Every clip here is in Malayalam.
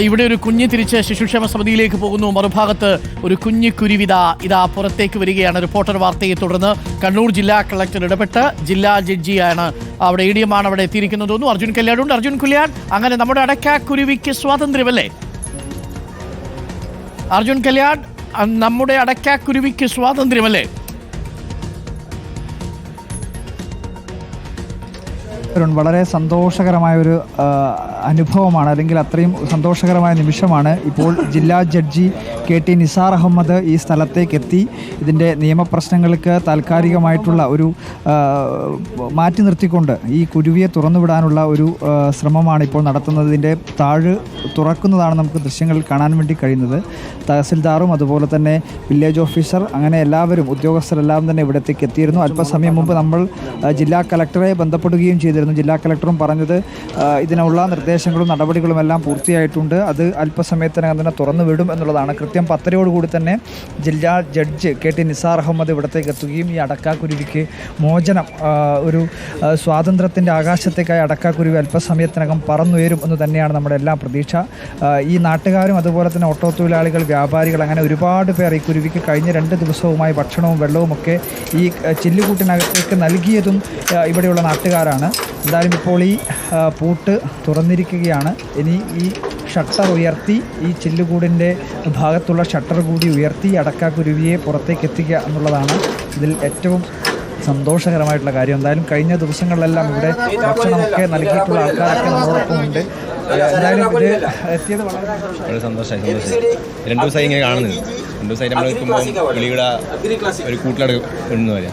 ഇവിടെ ഒരു കുഞ്ഞ് തിരിച്ച് ശിശുക്ഷേമ സമിതിയിലേക്ക് പോകുന്നു. മറുഭാഗത്ത് ഒരു കുഞ്ഞു കുരുവിത ഇതാ പുറത്തേക്ക് വരികയാണ്. റിപ്പോർട്ടർ വാർത്തയെ തുടർന്ന് കണ്ണൂർ ജില്ലാ കളക്ടർ ഇടപെട്ട് ജില്ലാ ജഡ്ജിയാണ്. അവിടെ ഇ ഡി എം ആണ് അവിടെ എത്തിയിരിക്കുന്നത് തോന്നുന്നു. അർജുൻ കല്യാണുണ്ട് അർജുൻ കുല്യാൺ അങ്ങനെ നമ്മുടെ അടയ്ക്ക കുരുവിക്ക് സ്വാതന്ത്ര്യമല്ലേ അർജുൻ കല്യാൺ നമ്മുടെ അടയ്ക്ക കുരുവിക്ക് സ്വാതന്ത്ര്യമല്ലേ വളരെ സന്തോഷകരമായ ഒരു അനുഭവമാണ് അല്ലെങ്കിൽ അത്രയും സന്തോഷകരമായ നിമിഷമാണ് ഇപ്പോൾ ജില്ലാ judge K T Nisar Ahmed ഈ സ്ഥലത്തേക്ക് എത്തി. ഇതിന്റെ നിയമപ്രശ്നങ്ങൾക്ക് താൽക്കാലികമായിട്ടുള്ള ഒരു മാറ്റി നിർത്തിക്കൊണ്ട് ഈ കുരുവിയെ തുറന്നുവിടാനുള്ള ഒരു ശ്രമമാണ് ഇപ്പോൾ നടത്തുന്നത്. ഇതിന്റെ താഴ് തുറക്കുന്നതാണ് നമുക്ക് ദൃശ്യങ്ങളിൽ കാണാൻ വേണ്ടി കഴിയുന്നത്. തഹസിൽദാറും അതുപോലെ തന്നെ വില്ലേജ് ഓഫീസർ അങ്ങനെ എല്ലാവരും ഉദ്യോഗസ്ഥരെല്ലാം തന്നെ ഇവിടത്തേക്ക് എത്തിയിരുന്നു. അല്പസമയം മുമ്പ് നമ്മൾ ജില്ലാ കലക്ടറെ ബന്ധപ്പെടുകയും ചെയ്തിരുന്നു. ജില്ലാ കളക്ടറും പറഞ്ഞത്. ഇതിനുള്ള നിർദ്ദേശങ്ങളും നടപടികളും എല്ലാം പൂർത്തിയായിട്ടുണ്ട്. അത് അല്പസമയത്തിനകം തന്നെ തുറന്നു വിടും എന്നുള്ളതാണ്. കൃത്യം പത്തരയോടുകൂടി തന്നെ ജില്ലാ judge K T Nisar Ahmed ഇവിടത്തേക്ക് എത്തുകയും ഈ അടക്കാക്കുരുവിക്ക് മോചനം ഒരു സ്വാതന്ത്ര്യത്തിന്റെ ആകാശത്തേക്കായി അടക്കാക്കുരുവി അല്പസമയത്തിനകം പറന്നുയരും എന്ന് തന്നെയാണ് നമ്മുടെ എല്ലാം പ്രതീക്ഷ. ഈ നാട്ടുകാരും അതുപോലെ തന്നെ ഓട്ടോ തൊഴിലാളികൾ വ്യാപാരികൾ അങ്ങനെ ഒരുപാട് പേർ ഈ കുരുവിക്ക് കഴിഞ്ഞ രണ്ട് ദിവസവുമായി ഭക്ഷണവും വെള്ളവും ഒക്കെ ഈ ചില്ലുകൂട്ടിനകത്തേക്ക് നൽകിയതും ഇവിടെയുള്ള നാട്ടുകാരാണ്. എന്തായാലും ഇപ്പോൾ ഈ പൂട്ട് തുറന്നിരിക്കുകയാണ്. ഇനി ഈ ഷട്ടർ ഉയർത്തി ഈ ചില്ലുകൂടിന്റെ ഭാഗത്തുള്ള ഷട്ടർ കൂടി ഉയർത്തി അടക്കാക്കുരുവിയെ പുറത്തേക്ക് എത്തിക്കുക എന്നുള്ളതാണ് ഇതിൽ ഏറ്റവും സന്തോഷകരമായിട്ടുള്ള കാര്യം. എന്തായാലും കഴിഞ്ഞ ദിവസങ്ങളിലെല്ലാം ഇവിടെ ഭക്ഷണമൊക്കെ നൽകിയിട്ടുള്ള ആൾക്കാരൊക്കെ നമ്മളോടൊപ്പം ഉണ്ട്. എന്തായാലും ഇത് എത്തിയത് വളരെ സന്തോഷം. വളരെ സന്തോഷമായി സന്തോഷമായി. രണ്ടു ദിവസമായി ഇങ്ങനെ കാണുന്നത് രണ്ടു ദിവസമായി നമ്മൾ നിൽക്കുമ്പോൾ ഒരു കൂട്ടിലടക്കം വരിക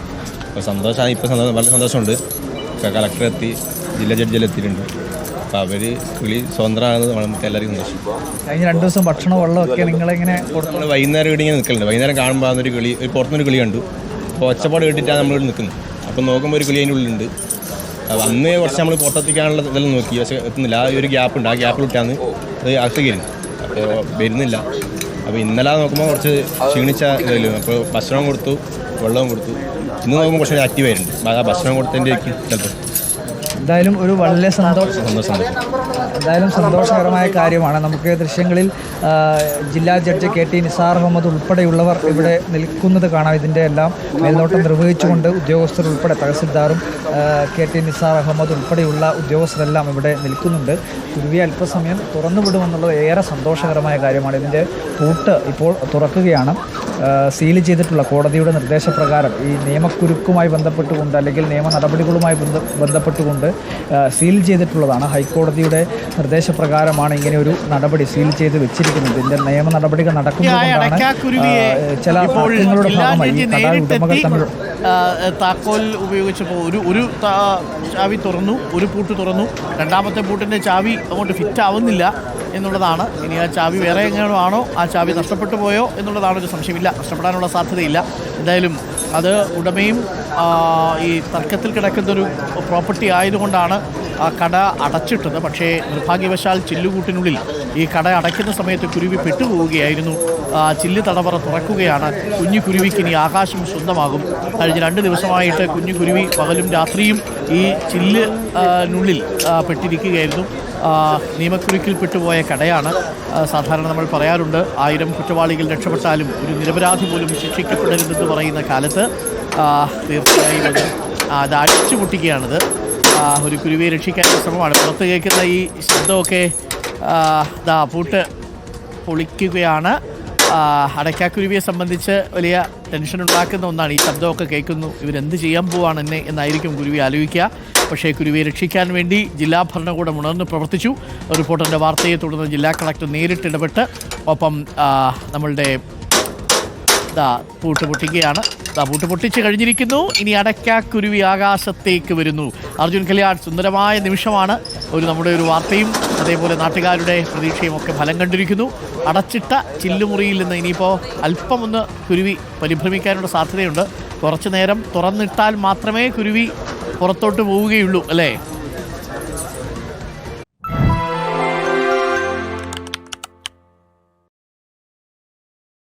അപ്പോൾ സന്തോഷമാണ് ഇപ്പോൾ സന്തോഷം വളരെ സന്തോഷമുണ്ട്. കളക്ടർ എത്തി ജില്ലാ ജഡ്ജിയിൽ എത്തിയിട്ടുണ്ട്. അപ്പോൾ അവർ കിളി സ്വതന്ത്രമാണെന്ന് നമുക്ക് എല്ലാവർക്കും സന്തോഷം. കഴിഞ്ഞ രണ്ട് ദിവസം ഭക്ഷണം വെള്ളമൊക്കെ നിങ്ങളിങ്ങനെ നമ്മൾ വൈകുന്നേരം ഇവിടെ ഇങ്ങനെ നിൽക്കലുണ്ട്. വൈകുന്നേരം കാണുമ്പോൾ അതൊരു കിളി ഒരു പുറത്തുനിന്നൊരു കിളി കണ്ടു. അപ്പോൾ ഒച്ചപ്പാട് കേട്ടിട്ടാണ് നമ്മൾ നിൽക്കുന്നത്. അപ്പോൾ നോക്കുമ്പോൾ ഒരു കിളി അതിന്റെ ഉള്ളിലുണ്ട്. അപ്പോൾ അന്ന് കുറച്ച് നമ്മൾ പുറത്തെത്തിക്കാനുള്ള ഇതെല്ലാം നോക്കി. പക്ഷേ എത്തുന്നില്ല. ആ ഒരു ഗ്യാപ്പ് ഉണ്ട്. ആ ഗ്യാപ്പിൽ വിട്ടാണ് അത് അകത്ത് കയറി. അപ്പോൾ വരുന്നില്ല. അപ്പോൾ ഇന്നലെ നോക്കുമ്പോൾ കുറച്ച് ക്ഷീണിച്ച ഇതല്ലോ. അപ്പോൾ ഭക്ഷണം കൊടുത്തു വെള്ളവും കൊടുത്തു. ഇന്ന് നോക്കുമ്പോൾ കുറച്ച് ആക്റ്റീവ് ആയിട്ടുണ്ട്. ആ ഭക്ഷണം കൊടുത്തതിന്റെ ചിലപ്പോൾ എന്തായാലും ഒരു വളരെ സന്തോഷം എന്തായാലും സന്തോഷകരമായ കാര്യമാണ്. നമുക്ക് ദൃശ്യങ്ങളിൽ ജില്ലാ judge K T Nisar Ahmed ഉൾപ്പെടെയുള്ളവർ ഇവിടെ നിൽക്കുന്നത് കാണാം. ഇതിന്റെ എല്ലാം മേൽനോട്ടം നിർവഹിച്ചുകൊണ്ട് ഉദ്യോഗസ്ഥർ ഉൾപ്പെടെ തഹസിൽദാറും കെ ടി നിസാർ അഹമ്മദ് ഉൾപ്പെടെയുള്ള ഉദ്യോഗസ്ഥരെല്ലാം ഇവിടെ നിൽക്കുന്നുണ്ട്. കുരുവി അല്പസമയം തുറന്നുവിടുമെന്നുള്ളത് ഏറെ സന്തോഷകരമായ കാര്യമാണ്. ഇതിന്റെ പൂട്ട് ഇപ്പോൾ തുറക്കുകയാണ്. സീൽ ചെയ്തിട്ടുള്ള കോടതിയുടെ നിർദ്ദേശപ്രകാരം ഈ നിയമക്കുരുക്കുമായി ബന്ധപ്പെട്ടുകൊണ്ട് അല്ലെങ്കിൽ നിയമ നടപടികളുമായി ബന്ധ ബന്ധപ്പെട്ടുകൊണ്ട് സീൽ ചെയ്തിട്ടുള്ളതാണ്. ഹൈക്കോടതിയുടെ നിർദ്ദേശപ്രകാരമാണ് ഇങ്ങനെ ഒരു നടപടി സീൽ ചെയ്ത് വെച്ചിരിക്കുന്നത്. ഇതിന്റെ നിയമ നടപടികൾ നടക്കുന്നതുകൊണ്ടാണ് ചില തർക്കങ്ങളുടെ ഭാഗമായി ഈ കടാ ഉടമകൾ തമ്മിൽ താക്കോൽ ഉപയോഗിച്ചപ്പോൾ ഒരു ഒരു ചാവി തുറന്നു ഒരു പൂട്ട് തുറന്നു. രണ്ടാമത്തെ പൂട്ടിന്റെ ചാവി അങ്ങോട്ട് ഫിറ്റ് ആവുന്നില്ല എന്നുള്ളതാണ്. ഇനി ആ ചാവി വേറെ എങ്ങനെയാണോ ആണോ ആ ചാവി നഷ്ടപ്പെട്ടു പോയോ എന്നുള്ളതാണ് ഒരു സംശയമില്ല. നഷ്ടപ്പെടാനുള്ള സാധ്യതയില്ല. എന്തായാലും അത് ഉടമയും ഈ തർക്കത്തിൽ കിടക്കുന്നൊരു പ്രോപ്പർട്ടി ആയതുകൊണ്ടാണ് ആ കട അടച്ചിട്ടത്. പക്ഷേ നിർഭാഗ്യവശാൽ ചില്ലുകൂട്ടിനുള്ളിൽ ഈ കട അടയ്ക്കുന്ന സമയത്ത് കുരുവി പെട്ടുപോവുകയായിരുന്നു. ചില്ല് തടവറ തുറക്കുകയാണ്. കുഞ്ഞു കുരുവിക്ക് ഇനി ആകാശം സ്വന്തമാകും. കഴിഞ്ഞ രണ്ട് ദിവസമായിട്ട് കുഞ്ഞു കുരുവി പകലും രാത്രിയും ഈ ചില്ല് നുള്ളിൽ പെട്ടിരിക്കുകയായിരുന്നു. ആ, നിയമക്കുരുക്കിൽ പെട്ടുപോയ കടയാണ്. സാധാരണ നമ്മൾ പറയാറുണ്ട് ആയിരം കുറ്റവാളികൾ രക്ഷപ്പെട്ടാലും ഒരു നിരപരാധി പോലും ശിക്ഷിക്കപ്പെടരുതെന്ന് പറയുന്ന കാലത്ത് തീർച്ചയായും അത് അത് അടിച്ചു ഒരു കുരുവിയെ രക്ഷിക്കാനുള്ള ശ്രമമാണ്. പുറത്ത് കേൾക്കുന്ന ഈ ശബ്ദമൊക്കെ ദാ പൂട്ട് പൊളിക്കുകയാണ്. അടയ്ക്കാക്കുരുവിയെ സംബന്ധിച്ച് വലിയ ടെൻഷൻ ഉണ്ടാക്കുന്ന ഒന്നാണ് ഈ ശബ്ദമൊക്കെ കേൾക്കുന്നു. ഇവരെന്ത് ചെയ്യാൻ പോവാണ് എന്നെ എന്നായിരിക്കും കുരുവി ആലോചിക്കുക. പക്ഷേ കുരുവിയെ രക്ഷിക്കാൻ വേണ്ടി ജില്ലാ ഭരണകൂടം ഉണർന്ന് പ്രവർത്തിച്ചു. റിപ്പോർട്ടറിന്റെ വാർത്തയെ തുടർന്ന് ജില്ലാ കളക്ടർ നേരിട്ട് ഇടപെട്ട് ഒപ്പം നമ്മളുടെ ദാ പൂട്ട് പൊട്ടിക്കുകയാണ് ദാ പൂട്ട് പൊട്ടിച്ച് കഴിഞ്ഞിരിക്കുന്നു. ഇനി അടയ്ക്കാക്കുരുവി ആകാശത്തേക്ക് വരുന്നു. അർജുൻ കല്യാൺ സുന്ദരമായ നിമിഷമാണ്. ഒരു നമ്മുടെ ഒരു വാർത്തയും അതേപോലെ നാട്ടുകാരുടെ പ്രതീക്ഷയും ഒക്കെ ഫലം കണ്ടിരിക്കുന്നു. അടച്ചിട്ട ചില്ലുമുറിയിൽ നിന്ന് ഇനിയിപ്പോൾ അല്പമൊന്ന് കുരുവി പരിഭ്രമിക്കാനുള്ള സാധ്യതയുണ്ട്. കുറച്ചു നേരം തുറന്നിട്ടാൽ മാത്രമേ കുരുവി പുറത്തോട്ട് പോവുകയുള്ളൂ അല്ലേ?